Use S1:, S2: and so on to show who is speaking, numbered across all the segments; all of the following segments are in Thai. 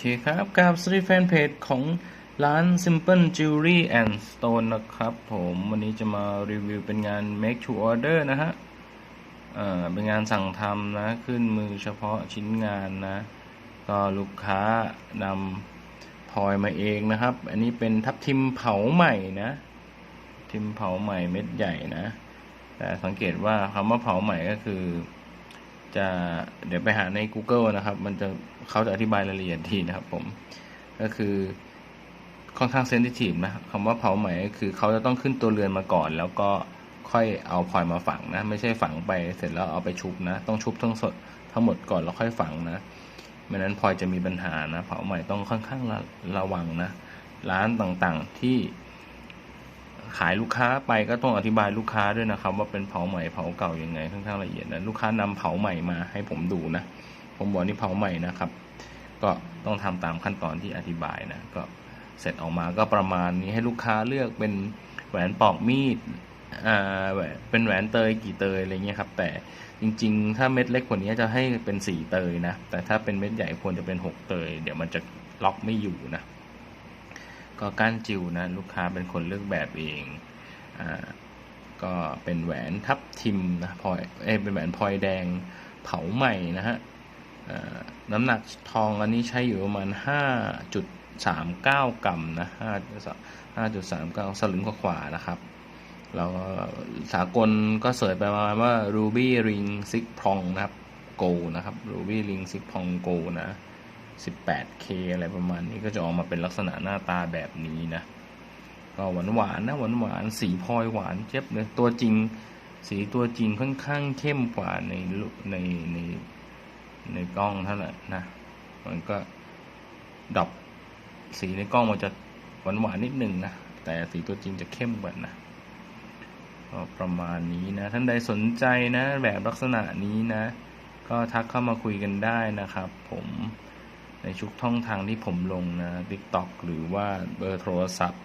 S1: เคครับกับสตรีแฟนเพจของร้าน Simple Jewelry and Stone นะครับผมวันนี้จะมารีวิวเป็นงาน make to order นะฮะเอ่อเป็นงานสั่งทำนะ ขึ้นมือเฉพาะชิ้นงานนะ ก็ลูกค้านำพลอยมาเองนะครับ อันนี้เป็นทับทิมเผาใหม่นะ ทิมเผาใหม่เม็ดใหญ่นะ แต่สังเกตว่าคำว่าเผาใหม่ก็คือ จะเดี๋ยวไปหาใน Google นะครับ มันจะเขาจะอธิบายรายละเอียดทีนะครับผม ก็คือค่อนข้างเซนซิทีฟนะคำว่าเผาไหมก็คือเขาจะต้องขึ้นตัวเรือนมาก่อน แล้วก็ค่อยเอาพลอยมาฝังนะ ไม่ใช่ฝังไปเสร็จแล้วเอาไปชุบนะ ต้องชุบทั้งสดทั้งหมดก่อนแล้วค่อยฝังนะไม่นั้นพลอยจะมีปัญหานะเผาไหมต้องค่อนข้างระระวังนะ ร้านต่างๆที่ ขายลูกค้าไปก็ต้องอธิบายลูกค้าด้วยนะครับ ว่าเป็นเผาใหม่เผาเก่ายังไงค่อนข้างละเอียดนะลูกค้านำเผาใหม่มาให้ผมดูนะ ผมบอกนี่เผาใหม่นะครับ ก็ต้องทำตามขั้นตอนที่อธิบายนะก็เสร็จออกมาก็ประมาณนี้ให้ลูกค้าเลือกเป็นแหวนปอกมีดอ่าแหวนเป็นแหวนเตยกี่เตยอะไรเงี้ยครับแต่จริง ๆ ถ้าเม็ดเล็กกว่านี้จะให้เป็นสี่เตยนะ แต่ถ้าเป็นเม็ดใหญ่ควรจะเป็นหกเตย เดี๋ยวมันจะล็อกไม่อยู่นะ ก็ก้านจิวนะลูกค้าเป็นคนเลือกแบบเองอ่าก็เป็นแหวนทับทิมนะพลอยเอเป็นแหวนพลอยแดงเผาใหม่นะฮะอ่าน้ำหนักทองอันนี้ใช้อยู่ประมาณห้าจุดสามเก้ากรัมนะห้าห้าจุดสามเก้าสลึงกว่าๆนะครับ แล้วสากลก็เสิร์ชไปประมาณว่า ruby ring six prong นะครับ Go นะครับ ruby ring six prong Go นะ 18k อะไรประมาณนี้ก็จะออกมาเป็นลักษณะหน้าตาแบบนี้นะ ก็หวานหวานนะหวานหวานสีพลอยหวานเจ็บเลยตัวจริง สีตัวจริงค่อนข้างเข้มกว่าในในในในกล้องเท่าไหร่นะ มันก็ดรอปสีในกล้องมันจะหวานหวานนิดหนึ่งนะ แต่สีตัวจริงจะเข้มกว่านะก็ประมาณนี้นะ ท่านใดสนใจนะ แบบลักษณะนี้นะ ก็ทักเข้ามาคุยกันได้นะครับ ผม ในชุกท่องทางที่ผมลงนะ TikTok หรือว่าเบอร์โทรศัพท์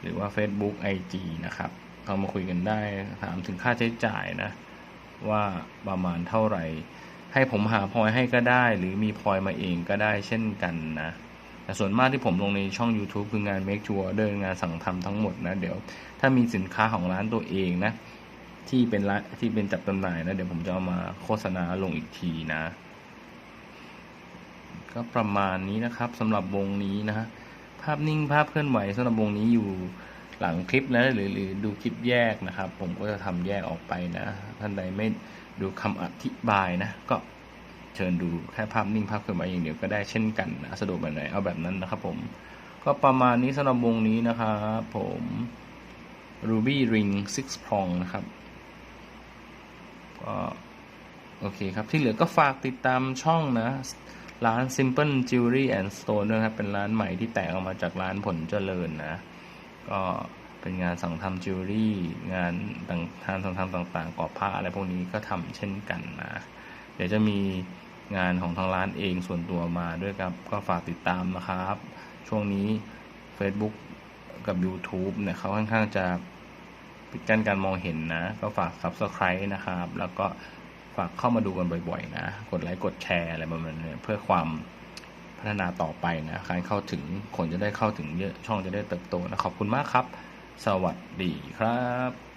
S1: หรือว่า Facebook IG นะครับเข้ามาคุยกันได้ถามถึงค่าใช้จ่ายนะ ว่าประมาณเท่าไหร่ ให้ผมหาพลอยให้ก็ได้ หรือมีพลอยมาเองก็ได้เช่นกันนะแต่ส่วนมากที่ผมลงในช่อง YouTube คืองาน Make to Order งานสั่งทำทั้งหมดนะ เดี๋ยวถ้ามีสินค้าของร้านตัวเองนะ ที่เป็นร้านที่เป็นจัดจำหน่ายนะ เดี๋ยวผมจะเอามาโฆษณาลงอีกทีนะ ก็ประมาณนี้นะครับสำหรับวงนี้นะฮะภาพนิ่งภาพเคลื่อนไหวสำหรับวงนี้อยู่หลังคลิปนะหรือหรือดูคลิปแยกนะครับ ผมก็จะทำแยกออกไปนะท่านใดไม่ดูคำอธิบายนะ ก็เชิญดูแค่ภาพนิ่งภาพเคลื่อนไหวอย่างเดียวก็ได้เช่นกันนะสะดวกแบบไหนเอาแบบนั้นนะครับ ผม ก็ประมาณนี้สำหรับวงนี้นะครับผม Ruby Ring Six Prong นะครับก็โอเคครับที่เหลือก็ฝากติดตามช่องนะ ร้าน Simple Jewelry and Stone ด้วยครับ เป็นร้านใหม่ที่แตกออกมาจากร้านผลเจริญนะ ก็เป็นงานสั่งทำจิวเวลรี่งานต่างทานสั่งทำต่างๆกอบผ้าอะไรพวกนี้ก็ทำเช่นกันนะ เดี๋ยวจะมีงานของทางร้านเองส่วนตัวมาด้วยครับ ก็ฝากติดตามนะครับ ช่วงนี้ Facebook กับ YouTube เนี่ยเขาค่อนข้างจะปิดกั้นการมองเห็นนะ ก็ฝาก Subscribe นะครับ แล้วก็ ฝากเข้ามาดูกันบ่อยๆ นะ กดไลค์กดแชร์อะไรประมาณนี้เพื่อความพัฒนาต่อไปนะการเข้าถึงคนจะได้เข้าถึงเยอะช่องจะได้เติบโตนะขอบคุณมากครับ สวัสดีครับ